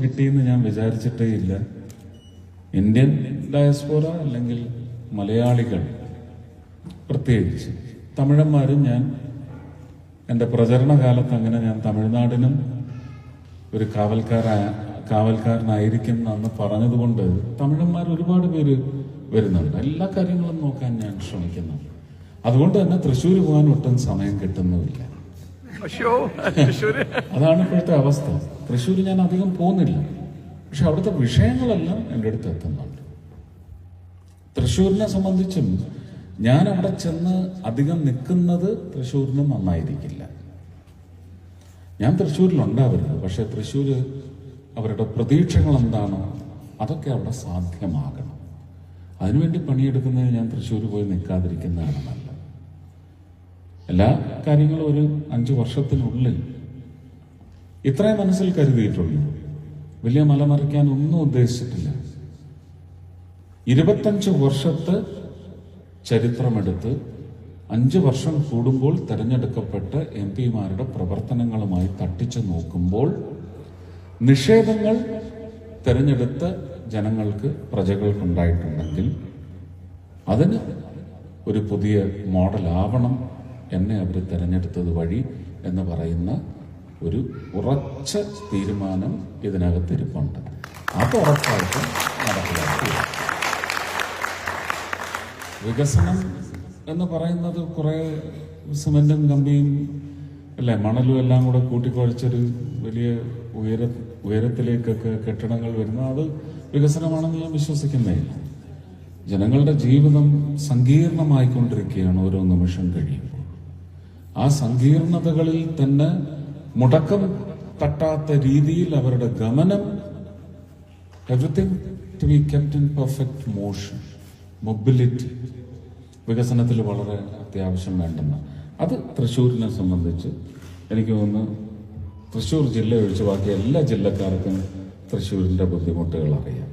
കിട്ടിയെന്ന് ഞാൻ വിചാരിച്ചിട്ടേ ഇല്ല. ഇന്ത്യൻ ഡയസ്പോറ അല്ലെങ്കിൽ മലയാളികൾ പ്രത്യേകിച്ച് തമിഴന്മാരും ഞാൻ എന്റെ പ്രചരണ കാലത്ത് അങ്ങനെ ഞാൻ തമിഴ്നാടിനും ഒരു കാവൽക്കാരായ കാവൽക്കാരനായിരിക്കും എന്ന് പറഞ്ഞതുകൊണ്ട് തമിഴന്മാർ ഒരുപാട് പേര് വരുന്നുണ്ട്. എല്ലാ കാര്യങ്ങളും നോക്കാൻ ഞാൻ ശ്രമിക്കുന്നു. അതുകൊണ്ട് തന്നെ തൃശ്ശൂർ പോകാൻ ഒട്ടും സമയം കിട്ടുന്നുമില്ല. അതാണ് ഇപ്പോഴത്തെ അവസ്ഥ. തൃശ്ശൂർ ഞാൻ അധികം പോകുന്നില്ല. പക്ഷെ അവിടുത്തെ വിഷയങ്ങളെല്ലാം എന്റെ അടുത്ത് എത്തുന്നുണ്ട്. തൃശ്ശൂരിനെ സംബന്ധിച്ചും ഞാൻ അവിടെ ചെന്ന് അധികം നിൽക്കുന്നത് തൃശ്ശൂരിന് നന്നായിരിക്കില്ല. ഞാൻ തൃശ്ശൂരിലുണ്ടാവരുത്. പക്ഷെ തൃശ്ശൂര് അവരുടെ പ്രതീക്ഷകൾ എന്താണോ അതൊക്കെ അവിടെ സാധ്യമാകണം. അതിനുവേണ്ടി പണിയെടുക്കുന്നതിന് ഞാൻ തൃശ്ശൂർ പോയി നിൽക്കാതിരിക്കുന്നതാണ് നല്ലത്. എല്ലാ കാര്യങ്ങളും ഒരു അഞ്ച് വർഷത്തിനുള്ളിൽ ഇത്രയും മനസ്സിൽ കരുതിയിട്ടുള്ളൂ. വലിയ മല മറിക്കാൻ ഒന്നും ഉദ്ദേശിച്ചിട്ടില്ല. ഇരുപത്തഞ്ച് വർഷത്തെ ചരിത്രമെടുത്ത് അഞ്ച് വർഷം കൂടുമ്പോൾ തെരഞ്ഞെടുക്കപ്പെട്ട എം പിമാരുടെ പ്രവർത്തനങ്ങളുമായി തട്ടിച്ചു നോക്കുമ്പോൾ നിഷേധങ്ങൾ തെരഞ്ഞെടുത്ത ജനങ്ങൾക്ക് പ്രജകൾക്കുണ്ടായിട്ടുണ്ടെങ്കിൽ അതിന് ഒരു പുതിയ മോഡലാവണം എന്നെ അവർ തിരഞ്ഞെടുത്തത് വഴി എന്ന് പറയുന്ന ഒരു ഉറച്ച തീരുമാനം ഇതിനകത്ത് ഇരിപ്പുണ്ട്. അത് ഉറപ്പായിട്ടും വികസനം എന്ന് പറയുന്നത് കുറേ സിമെന്റും കമ്പിയും അല്ലേ മണലും എല്ലാം കൂടെ കൂട്ടിക്കുഴച്ചൊരു വലിയ ഉയര ഉയരത്തിലേക്കൊക്കെ കെട്ടിടങ്ങൾ വരുന്ന അത് വികസനമാണെന്ന് ഞാൻ വിശ്വസിക്കുന്നേ ജനങ്ങളുടെ ജീവിതം സങ്കീർണമായിക്കൊണ്ടിരിക്കുകയാണ് ഓരോ നിമിഷം കഴിയുമ്പോൾ. ആ സങ്കീർണതകളിൽ തന്നെ മുടക്കം തട്ടാത്ത രീതിയിൽ അവരുടെ ഗമനം everything to be kept in perfect motion mobility വികസനത്തിൽ വളരെ അത്യാവശ്യം വേണ്ടെന്ന്. അത് തൃശ്ശൂരിനെ സംബന്ധിച്ച് എനിക്ക് തോന്നുന്നു തൃശ്ശൂർ ജില്ല ഒഴിച്ചു ബാക്കി എല്ലാ ജില്ലക്കാർക്കും തൃശ്ശൂരിന്റെ ബുദ്ധിമുട്ടുകൾ അറിയാം.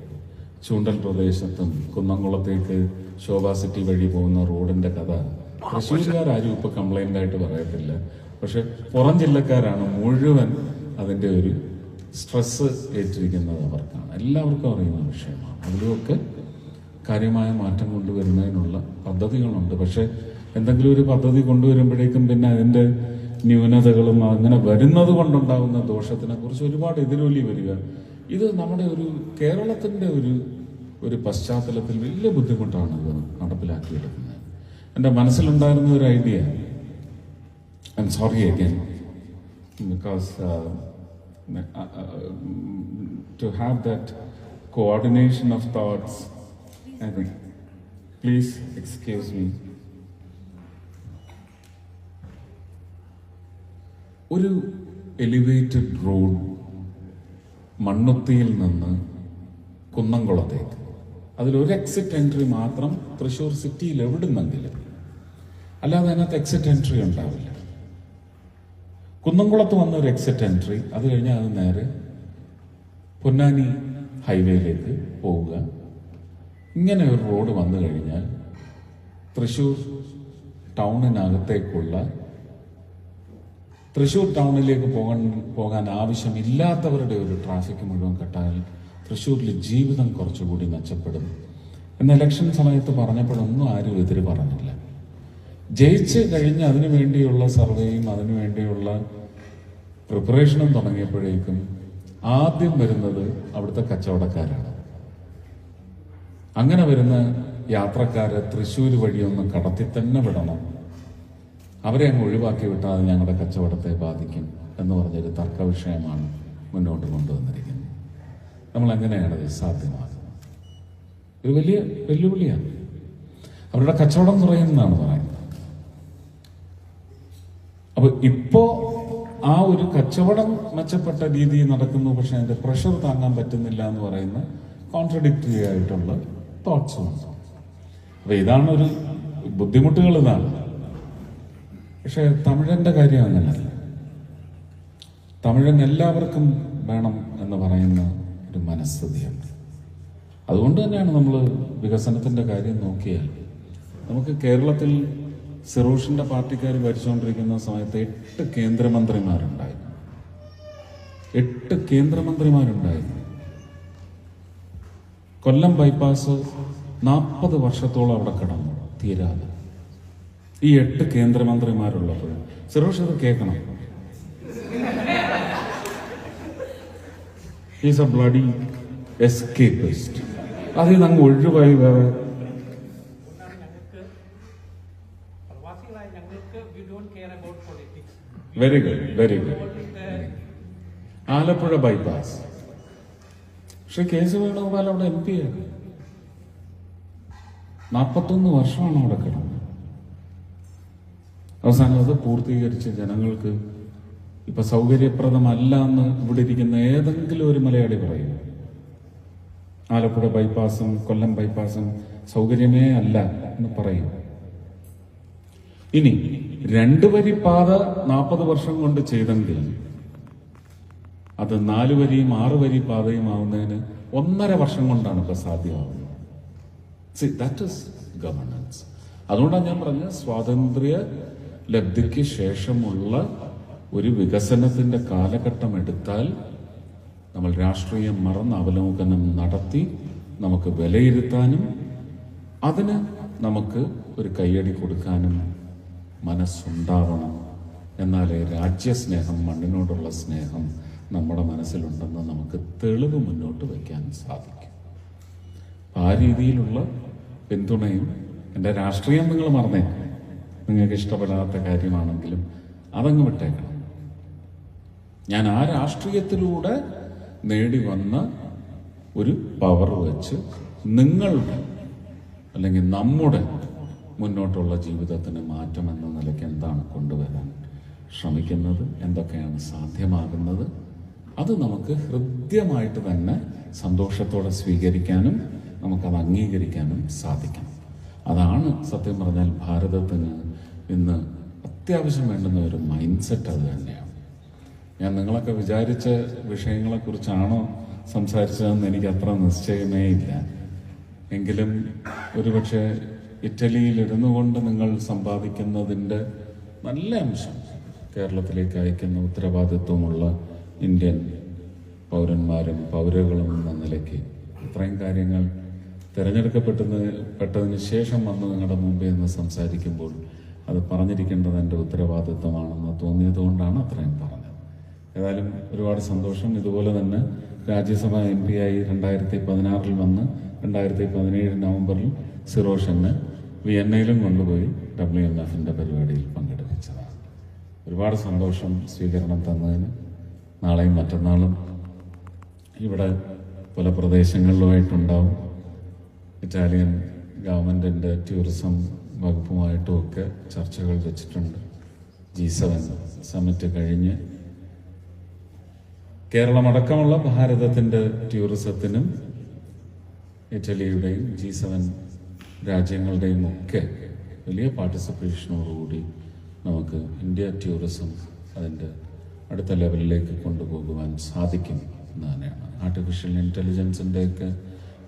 ചൂണ്ടൽ പ്രദേശത്തും കുന്നംകുളത്തേക്ക് ശോഭാ സിറ്റി വഴി പോകുന്ന റോഡിന്റെ കഥ തൃശ്ശൂരുകാരും ഇപ്പൊ കംപ്ലൈന്റ് ആയിട്ട് പറയത്തില്ല. പക്ഷെ പുറം ജില്ലക്കാരാണ് മുഴുവൻ അതിന്റെ ഒരു സ്ട്രെസ് ഏറ്റിരിക്കുന്നത് അവർക്കാണ്. എല്ലാവർക്കും അറിയുന്ന വിഷയമാണ്. അതിലുമൊക്കെ കാര്യമായ മാറ്റം കൊണ്ടുവരുന്നതിനുള്ള പദ്ധതികളുണ്ട്. പക്ഷെ എന്തെങ്കിലും ഒരു പദ്ധതി കൊണ്ടുവരുമ്പോഴേക്കും പിന്നെ അതിന്റെ ന്യൂനതകളും അങ്ങനെ വരുന്നത് കൊണ്ടുണ്ടാകുന്ന ദോഷത്തിനെ കുറിച്ച് ഒരുപാട് എതിരൊലി വരിക. ഇത് നമ്മുടെ ഒരു കേരളത്തിന്റെ ഒരു ഒരു പശ്ചാത്തലത്തിൽ വലിയ ബുദ്ധിമുട്ടാണ് ഇത് നടപ്പിലാക്കിയെടുക്കുന്നത്. എന്റെ മനസ്സിലുണ്ടായിരുന്ന ഒരു idea I'm sorry again because to have that coordination of thoughts please excuse me. ഒരു എലിവേറ്റഡ് റോഡ് മണ്ണുത്തിയിൽ നിന്ന് കുന്നംകുളത്തേക്ക്. അതിലൊരു എക്സിറ്റ് എൻട്രി മാത്രം തൃശ്ശൂർ സിറ്റിയിൽ എവിടുന്നെങ്കിലും അല്ലാതെ അതിനകത്ത് എക്സിറ്റ് എൻട്രി ഉണ്ടാവില്ല. കുന്നംകുളത്ത് വന്ന ഒരു എക്സിറ്റ് എൻട്രി അത് കഴിഞ്ഞാൽ അത് നേരെ പൊന്നാനി ഹൈവേയിലേക്ക് പോവുക. ഇങ്ങനെ ഒരു റോഡ് വന്നു കഴിഞ്ഞാൽ തൃശൂർ ടൗണിനകത്തേക്കുള്ള തൃശൂർ ടൗണിലേക്ക് പോകാൻ പോകാൻ ആവശ്യമില്ലാത്തവരുടെ ഒരു ട്രാഫിക് മുഴുവൻ കട്ടാൽ തൃശ്ശൂരിൽ ജീവിതം കുറച്ചുകൂടി മെച്ചപ്പെടും. എന്ന ഇലക്ഷൻ സമയത്ത് പറഞ്ഞപ്പോഴൊന്നും ആരും എതിര് പറഞ്ഞില്ല. ജയിച്ച് കഴിഞ്ഞ് അതിനു വേണ്ടിയുള്ള സർവേയും അതിനു വേണ്ടിയുള്ള പ്രിപ്പറേഷനും തുടങ്ങിയപ്പോഴേക്കും ആദ്യം വരുന്നത് അവിടുത്തെ കച്ചവടക്കാരാണ്. അങ്ങനെ വരുന്ന യാത്രക്കാരെ തൃശ്ശൂർ വഴിയൊന്നും കടത്തി തന്നെ വിടണം. അവരെ അങ്ങ് ഒഴിവാക്കി വിട്ടാൽ അത് ഞങ്ങളുടെ കച്ചവടത്തെ ബാധിക്കും എന്ന് പറഞ്ഞൊരു തർക്ക വിഷയമാണ് മുന്നോട്ട് കൊണ്ടുവന്നിരിക്കുന്നത്. നമ്മൾ എങ്ങനെയാണ് ഇത് സാധ്യമാകുന്നത് ഒരു വലിയ വെല്ലുവിളിയാണ്. അവരുടെ കച്ചവടം കുറയുമെന്നാണ് പറയുന്നത്. അപ്പൊ ഇപ്പോ ആ ഒരു കച്ചവടം മെച്ചപ്പെട്ട രീതിയിൽ നടക്കുന്നു പക്ഷെ അതിന്റെ പ്രഷർ താങ്ങാൻ പറ്റുന്നില്ല എന്ന് പറയുന്ന കോൺട്രഡിക്ടറി ആയിട്ടുള്ള തോട്ട്സ് ഉണ്ട്. അപ്പൊ ഇതാണ് ഒരു ബുദ്ധിമുട്ടുകൾ ഇതാണ്. പക്ഷെ തമിഴന്റെ കാര്യം അങ്ങനല്ല. തമിഴൻ എല്ലാവർക്കും വേണം എന്ന് പറയുന്ന ഒരു മനസ്ഥിതിയാണ് അതുകൊണ്ട് തന്നെയാണ് നമ്മൾ വികസനത്തിന്റെ കാര്യം നോക്കിയാൽ നമുക്ക് കേരളത്തിൽ സിറോഷിന്റെ പാർട്ടിക്കാർ ഭരിച്ചുകൊണ്ടിരിക്കുന്ന സമയത്ത് എട്ട് കേന്ദ്രമന്ത്രിമാരുണ്ടായിരുന്നു. എട്ട് കേന്ദ്രമന്ത്രിമാരുണ്ടായിരുന്നു. കൊല്ലം ബൈപ്പാസ് നാൽപ്പത് വർഷത്തോളം അവിടെ കിടന്നു തീരാതെ. ഈ എട്ട് കേന്ദ്രമന്ത്രിമാരുള്ളപ്പോൾ സിറോഷ് ഇത് കേൾക്കണം. ഈസ് എ ബ്ലഡി എസ്കേപ്പിസ്റ്റ് അതിൽ നിന്ന് അങ്ങ് ഒഴിവായി വേറെ very good very good Alappuzha bypass പക്ഷെ കേസ് വേണുഗോപാൽ അവിടെ എം പി ആണ് നാൽപ്പത്തൊന്ന് വർഷമാണ് അവിടെ കിടന്നത്. അവസാനം അത് പൂർത്തീകരിച്ച് ജനങ്ങൾക്ക് ഇപ്പൊ സൗകര്യപ്രദമല്ല എന്ന് ഇവിടെ ഇരിക്കുന്ന ഏതെങ്കിലും ഒരു മലയാളി പറയും. ആലപ്പുഴ ബൈപ്പാസും കൊല്ലം ബൈപ്പാസും സൗകര്യമേ അല്ല എന്ന് പറയും. ഇനി രണ്ടു വരി പാത നാൽപ്പത് വർഷം കൊണ്ട് ചെയ്തെങ്കിൽ അത് നാല് വരിയും ആറ് വരി പാതയും ആവുന്നതിന് ഒന്നര വർഷം കൊണ്ടാണ് ഇപ്പൊ സാധ്യമാവുന്നത്. ദാറ്റ് ഇസ് ഗവർണൻസ് അതുകൊണ്ടാണ് ഞാൻ പറഞ്ഞത് സ്വാതന്ത്ര്യ ലബ്ധിക്ക് ശേഷമുള്ള ഒരു വികസനത്തിന്റെ കാലഘട്ടം എടുത്താൽ നമ്മൾ രാഷ്ട്രീയം മറന്ന് അവലോകനം നടത്തി നമുക്ക് വിലയിരുത്താനും അതിന് നമുക്ക് ഒരു കൈയടി കൊടുക്കാനും മനസ്സുണ്ടാവണം. എന്നാലേ രാജ്യസ്നേഹം മണ്ണിനോടുള്ള സ്നേഹം നമ്മുടെ മനസ്സിലുണ്ടെന്ന് നമുക്ക് തെളിവ് മുന്നോട്ട് വയ്ക്കാൻ സാധിക്കും. ആ രീതിയിലുള്ള പിന്തുണയും എന്റെ രാഷ്ട്രീയം നിങ്ങൾ മറന്നേക്കണം നിങ്ങൾക്ക് ഇഷ്ടപ്പെടാത്ത കാര്യമാണെങ്കിലും അതങ്ങ് വിട്ടേക്കണം. ഞാൻ ആ രാഷ്ട്രീയത്തിലൂടെ നേടി വന്ന ഒരു പവർ വെച്ച് നിങ്ങളുടെ അല്ലെങ്കിൽ നമ്മുടെ മുന്നോട്ടുള്ള ജീവിതത്തിന് മാറ്റം എന്ന നിലയ്ക്ക് എന്താണ് കൊണ്ടുവരാൻ ശ്രമിക്കുന്നത്? എന്തൊക്കെയാണ് സാധ്യമാകുന്നത്? അത് നമുക്ക് ഹൃദ്യമായിട്ട് തന്നെ സന്തോഷത്തോടെ സ്വീകരിക്കാനും നമുക്കത് അംഗീകരിക്കാനും സാധിക്കണം. അതാണ് സത്യം പറഞ്ഞാൽ ഭാരതത്തിന് ഇന്ന് അത്യാവശ്യം വേണ്ടുന്ന ഒരു മൈൻഡ് സെറ്റ് അത് തന്നെയാണ്. ഞാൻ നിങ്ങളൊക്കെ വിചാരിച്ച വിഷയങ്ങളെക്കുറിച്ചാണോ സംസാരിച്ചതെന്ന് എനിക്ക് അത്ര നിശ്ചയമേ ഇല്ല. എങ്കിലും ഒരുപക്ഷെ ഇറ്റലിയിൽ ഇരുന്നു കൊണ്ട് നിങ്ങൾ സമ്പാദിക്കുന്നതിന്റെ നല്ല അംശം. കേരളത്തിലേക്ക് അയക്കുന്ന ഉത്തരവാദിത്വമുള്ള ഇന്ത്യൻ പൗരന്മാരും പൗരകളും എന്ന നിലയ്ക്ക് ഇത്രയും കാര്യങ്ങൾ തിരഞ്ഞെടുക്കപ്പെട്ടതിന് പെട്ടതിന് ശേഷം വന്ന് നിങ്ങളുടെ മുമ്പിൽ നിന്ന് സംസാരിക്കുമ്പോൾ അത് പറഞ്ഞിരിക്കേണ്ടത് എന്റെ ഉത്തരവാദിത്വമാണെന്ന് തോന്നിയത് കൊണ്ടാണ് അത്രയും പറഞ്ഞത്. ഏതായാലും ഒരുപാട് സന്തോഷം. ഇതുപോലെ തന്നെ രാജ്യസഭ എം പി ആയി രണ്ടായിരത്തി പതിനാറിൽ വന്ന് രണ്ടായിരത്തി പതിനേഴ് നവംബറിൽ സിറോഷന് വിയന്നയിലും കൊണ്ടുപോയി ഡബ്ല്യു എം എഫിന്റെ പരിപാടിയിൽ പങ്കെടുപ്പിച്ചതാണ്. ഒരുപാട് സന്തോഷം സ്വീകരണം തന്നതിന് നാളെയും മറ്റന്നാളും ഇവിടെ പല പ്രദേശങ്ങളിലുമായിട്ടുണ്ടാവും. ഇറ്റാലിയൻ ഗവൺമെന്റിന്റെ ടൂറിസം വകുപ്പുമായിട്ടും ഒക്കെ ചർച്ചകൾ വെച്ചിട്ടുണ്ട്. ജി സെവൻ സമ്മിറ്റ് കഴിഞ്ഞ് കേരളമടക്കമുള്ള ഭാരതത്തിന്റെ ടൂറിസത്തിനും ഇറ്റലിയുടെയും ജി സെവൻ രാജ്യങ്ങളുടെയും ഒക്കെ വലിയ പാർട്ടിസിപ്പേഷനോടുകൂടി നമുക്ക് ഇന്ത്യ ടൂറിസം അതിന്റെ അടുത്ത ലെവലിലേക്ക് കൊണ്ടുപോകുവാൻ സാധിക്കും എന്ന് തന്നെയാണ്. ആർട്ടിഫിഷ്യൽ ഇന്റലിജൻസിന്റെയൊക്കെ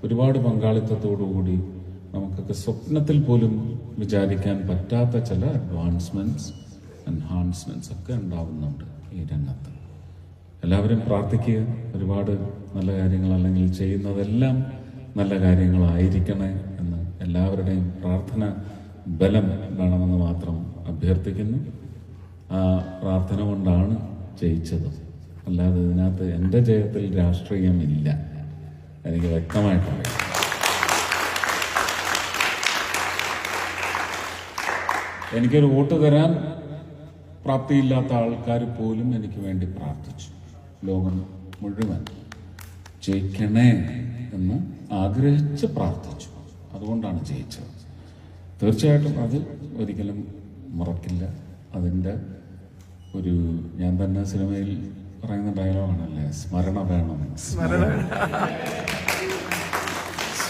ഒരുപാട് പങ്കാളിത്തത്തോടുകൂടി നമുക്കൊക്കെ സ്വപ്നത്തിൽ പോലും വിചാരിക്കാൻ പറ്റാത്ത ചില അഡ്വാൻസ്മെന്റ്സ് എൻഹാൻസ്മെന്റ്സ് ഒക്കെ ഉണ്ടാവുന്നുണ്ട് ഈ രംഗത്ത്. എല്ലാവരും പ്രാർത്ഥിക്കുക. ഒരുപാട് നല്ല കാര്യങ്ങൾ അല്ലെങ്കിൽ ചെയ്യുന്നതെല്ലാം നല്ല കാര്യങ്ങളായിരിക്കണേ എന്ന് എല്ലാവരുടെയും പ്രാർത്ഥന ബലം വേണമെന്ന് മാത്രം അഭ്യർത്ഥിക്കുന്നു. ആ പ്രാർത്ഥന കൊണ്ടാണ് ജയിച്ചത്. അല്ലാതെ ഇതിനകത്ത് എന്റെ ജയത്തിൽ രാഷ്ട്രീയമില്ല. എനിക്ക് വ്യക്തമായിട്ടറിയാം. എനിക്കൊരു വോട്ട് തരാൻ പ്രാപ്തിയില്ലാത്ത ആൾക്കാർ പോലും എനിക്ക് വേണ്ടി പ്രാർത്ഥിച്ചു. ലോകം മുഴുവൻ ജയിക്കണേ എന്ന് ആഗ്രഹിച്ച് പ്രാർത്ഥിച്ചു. അതുകൊണ്ടാണ് ജയിച്ചത്. തീർച്ചയായിട്ടും അത് ഒരിക്കലും മറക്കില്ല. അതിന്റെ ഒരു ഞാൻ തന്നെ സിനിമയിൽ പറയുന്ന ഡയലോഗാണല്ലേ സ്മരണ വേണം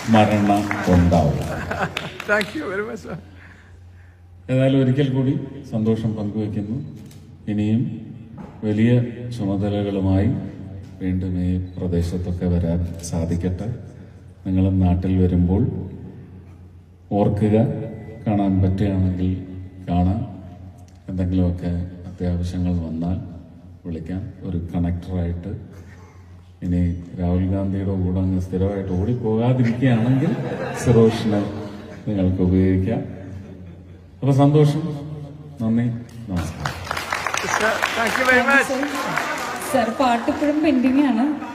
സ്മരണ ഉണ്ടാവും താങ്ക് യു വെരി മച്ച് ഏതായാലും ഒരിക്കൽ കൂടി സന്തോഷം പങ്കുവയ്ക്കുന്നു. ഇനിയും വലിയ ചുമതലകളുമായി വീണ്ടും ഈ പ്രദേശത്തൊക്കെ വരാൻ സാധിക്കട്ടെ. നിങ്ങളും നാട്ടിൽ വരുമ്പോൾ ഓർക്കുക കാണാൻ പറ്റുകയാണെങ്കിൽ കാണാം. എന്തെങ്കിലുമൊക്കെ അത്യാവശ്യങ്ങൾ വന്നാൽ വിളിക്കാം. ഒരു കണക്ടറായിട്ട്. ഇനി രാഹുൽ ഗാന്ധിയുടെ കൂടെ അങ്ങ് സ്ഥിരമായിട്ട് ഓടിപ്പോകാതിരിക്കുകയാണെങ്കിൽ സിറോഷിനെ നിങ്ങൾക്ക് ഉപയോഗിക്കാം. അപ്പൊ സന്തോഷം. നന്ദി. നമസ്കാരം. സർ പാട്ടിപ്പോഴും പെൻഡിങ് ആണ്.